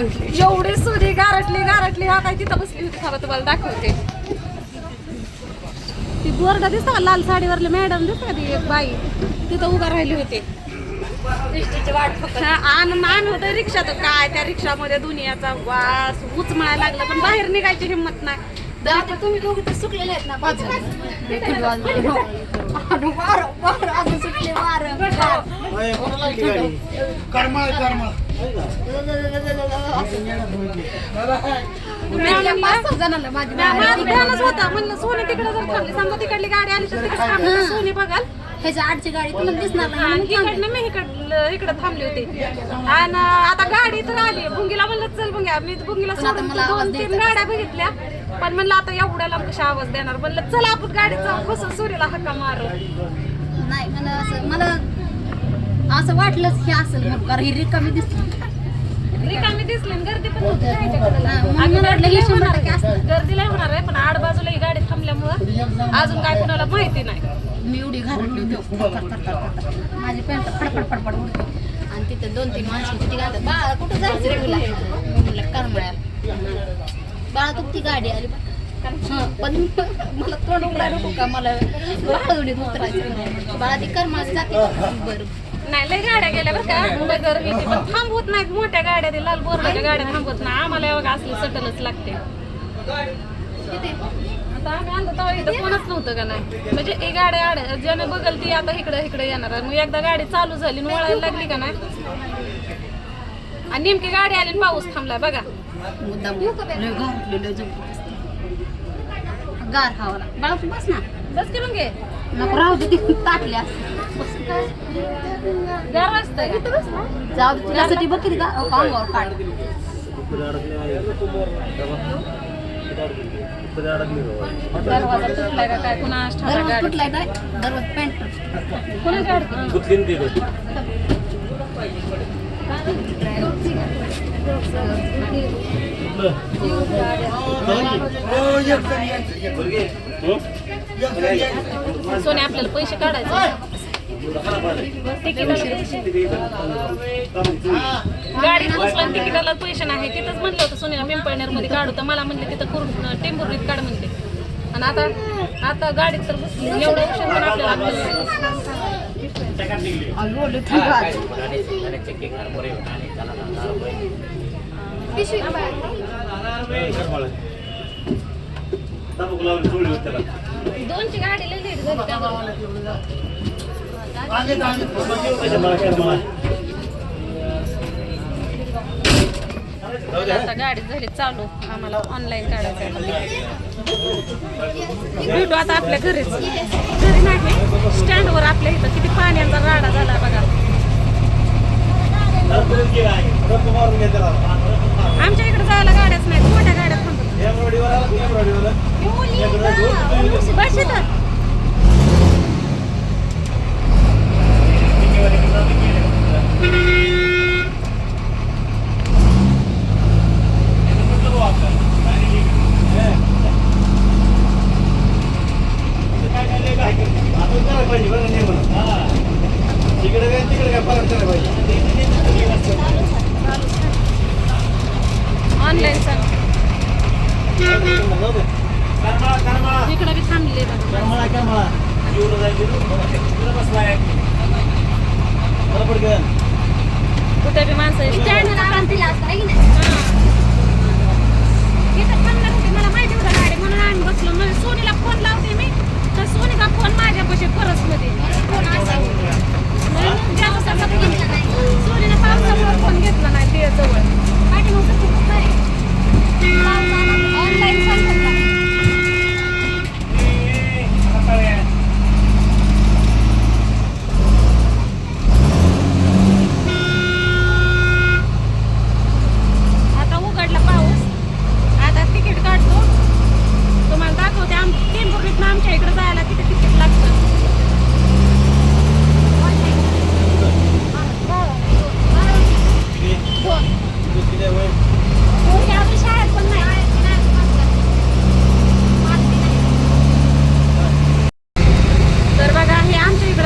एवढे सुरी गारटली गारटली हा काय तिथं बसली होती थांबा तुम्हाला दाखवते. ती बोर्ड दिसता लाल साडीवरली मॅडम दिसता ती एक बाई. तिथं उभा राहिली होती. हा, आण होत रिक्षा. तर काय त्या रिक्षामध्ये दुनियाचा वास उचमळायला लागला. पण बाहेर निघायची हिंमत नाही. दादा तुम्ही दोघे तर सुकलेले आहेत ना बाजूला. वार वार अजून सुटले वार. करमाळ करमाळ. पाच सहा जणांना माझी माझं ध्यानच होतं. म्हणलं सोने तिकडे जर थांबली समजा तिकडली गाडी आली तर तिकडे थांबली तर सोने बघाल. ह्याच्या आडची गाडी तुला दिसणार नाही आणि म्हणून. तिकडनं मी इकडलं इकडं थांबली होती. आणि आता गाडी तर आली भुंगीला म्हणलं चल भुंग्या. मी भुंगीला पण आता सोडून मला आवाज दोन तीन द्यायचा गाड्या बघितल्या. पण म्हणलं आता एवढ्या लांब कशा आवाज देणार? म्हणलं चल आपण गाडीत जाऊन बसून सूर्याला हक्का मारू. नाही मला असं मला असं वाटलंच हे असेल म्हणून कारण ही रिकामी दिसली. रिकामी दिसली आणि गर्दी पण होती. हा, मला वाटलं गर्दी लय हे शंभर होणार टक्के आहे. गर्दी लय होणार आहे पण आड बाजूला ही गाडी थांबल्यामुळं अजून काय कुणाला माहिती नाही. मी एवढी घालवली होती थर, थर, थर, थर, थर, थर. माझी पॅन्ट फडफड फडफड उडते. आणि तिथे दोन तीन माणसं होती ती गातात बाळा कुठं जायचं रे तुला? मी म्हणलं करमळ्याला बाळा तू ती गाडी आली बा. हं, पण मला तोंड उघडायला नको का? मला बाळा उडीत उतरायचं. बाळा ती करमाळी जाते बरं. नाही लय गाड्या गेल्या बरं का? मुंबई गर्दी होती पण थांबवत नाहीत मोठ्या गाड्या ते लाल बोर्डाच्या गाड्या थांबवत नाही. आम्हाला बघा असली सटलच लागते. किती आता आम्ही आलो तेव्हा इथं कोणच नव्हतं का नाही? म्हणजे ही गाडी आड ज्याने बघल ती आता इकडे इकडे येणार. आहे. मग एकदा गाडी चालू झाली आणि वळायला लागली का नाही? आणि नेमकी गाडी आली आणि पाऊस थांबलाय बघा. मुद्दाम लय घातलेलं लय जबरदस्त गार बाळा तू बस ना. बस की मग घे. नको राहू दे ती ताटल्या गार? जाऊ दे तुझ्यासाठी बघ किती गा- अंगावर काढ. दरवाजा तुटलाय का काय कुणा ठाणा दरवाजा गाडी तुटलाय काय दरवाजा पॅन्ट कुणा गाडी सोने आपल्याला पैसे काढायचे गाडी उचला तिकिटाला पैसे नाही तिथंच म्हणलं होतं सोनीला पिंपळनेरमध्ये काढू. तर मला म्हणले तिथं करून टेंभुर्णीत काढ म्हणते. आणि आता आता गाडीत तर बसली. एवढं उशीर पण आपल्याला दोनची गाडी लय लेट झाली आता गाडी झाली चालू. आम्हाला ऑनलाईन काढायचं आहे. भेटू आता आपल्या घरीच. घरी नाही स्टँडवर आपल्या इथं किती पाण्याचा राडा झाला बघा. आमच्या इकडे जायला गाड्याच नाहीत मोठ्या गाड्या थांबत तिकडे काय तिकडे काय फरक नाही पाहिजे ऑनलाईन चालू इकडे बी थांबले कुठे बी माणसं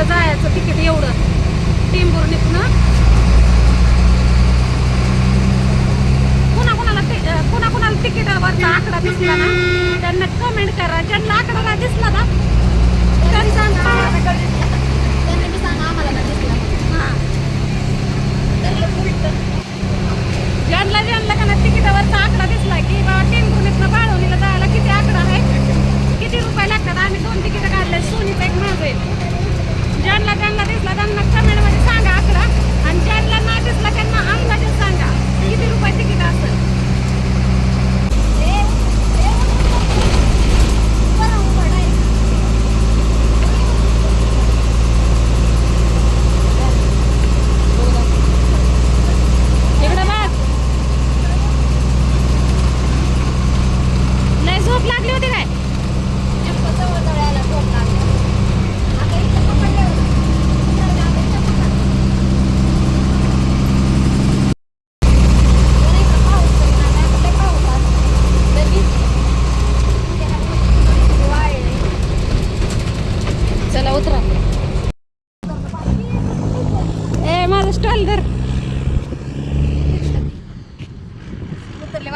जायचं तिकीट एवढं. टेंबूर निघणं कुणाकुणाला तिकीट तिकिटावरचा आकडा दिसला ना त्यांना कमेंट करा. ज्यांना आकडा दिसला ना त्यांचा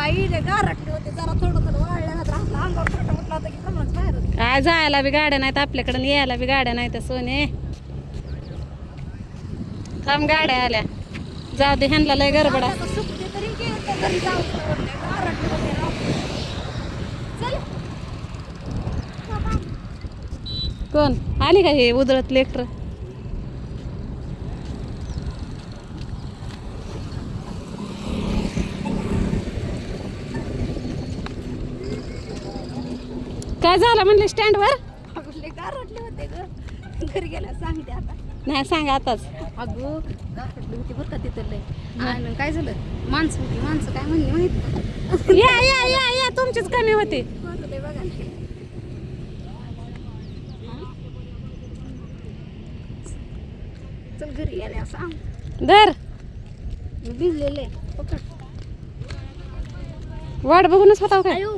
उतरले बाई लय गारटले होते जरा थोडं थोडं वाळलं ना तर आपलं अंगावर फटा उठला होता की कमळच बाहेर होतं. काय जायला बी गाड्या नाहीत आपल्याकडे यायला बी गाड्या नाहीत सोने थांब गाड्या आल्या जाऊ दे ह्यांना लय गडबड आहे. आता सुकते तरी गेलं घरी जाऊ दे. गारटले होते राव. चल कोण आली का हे उदळत लेकर काय झालं म्हणले स्टँडवर? गारटले होते ग. घरी सांगते आता. नाही सांगा आताच. अगं गारटली होती बरं का तिथं लय. आणि काय झालं? माणसं होती माणसं काय म्हणली माहीत? या या या या तुमचीच कमी होती. लय बघा ना. चल घरी गेल्या सांग. धर. मी भिजलेले. पकड. वाट बघूनच होता काय आयो.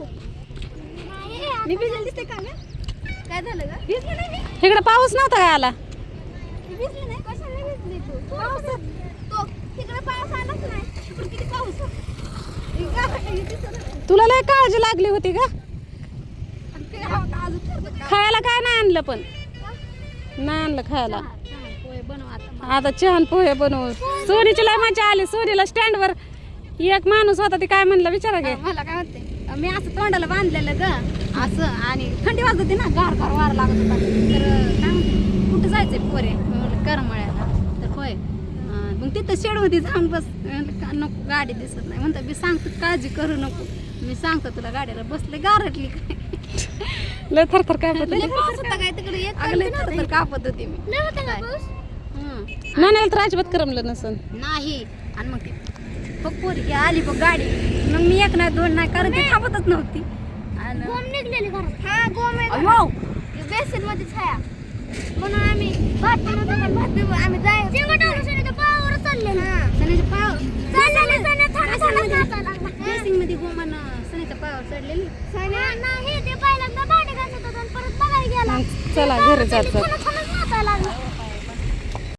मी भिजले दिसते का ग? काय झालं ग? भिजले नाही मी. इकडे पाऊस नव्हता काय आला मी भिजले नाही. कशाला भिजली तू? पावसात तो तिकडे पाऊस आलाच नाही. इकडे किती पाऊस ही गारट ही दिसत नाही. तुला लय काळजी लागली होती का आणि ते हा का अजून ठरलं का? खायला काय नाही आणलं पण. नाही आणलं खायला. हा, पोहे बनव आता. आता छान पोहे बनवू. सोनीची लय मजा आली. सोनीला स्टँडवर एक माणूस होता ती काय म्हणलं विचारा घे. मला काय म्हणते? मी असं तोंडाला बांधलेलं ग. असं आणि थंडी वाजत होती ना गार गार वार लागत होता. तर काय म्हणते कुठं जायचंय पोरे? करमळ्याला. तर होय मग तिथं शेड होती जाऊन बस नको गाडी दिसत नाही. म्हणतात मी सांगतो काळजी करू नको. मी सांगतो तुला गाडीला बसले गारटली काय लय थरथर पाऊस होता काय तिकडे? एक अगले तर कापत होती मी? हं. नाण्याला तर अजिबात करमलं नसन. नाही. आणि मग ती बघ पोरी की आली बघ गाडी. मग मी एक नाही दोन नाही कारण ती थांबतच नव्हती. गोम निघलेली घरात. हा गोम बेसनमध्ये छाया म्हणून आम्ही भात बनवतो पण भात आम्ही जाय पायावर चालले सण्याच्या पायावर बेसिंगमध्ये गोमान सण्याच्या पायावर चढलेली. नाही ते पहिल्यांदा भांडे घासत होता आणि परत बघायला गेला. चला घरी जात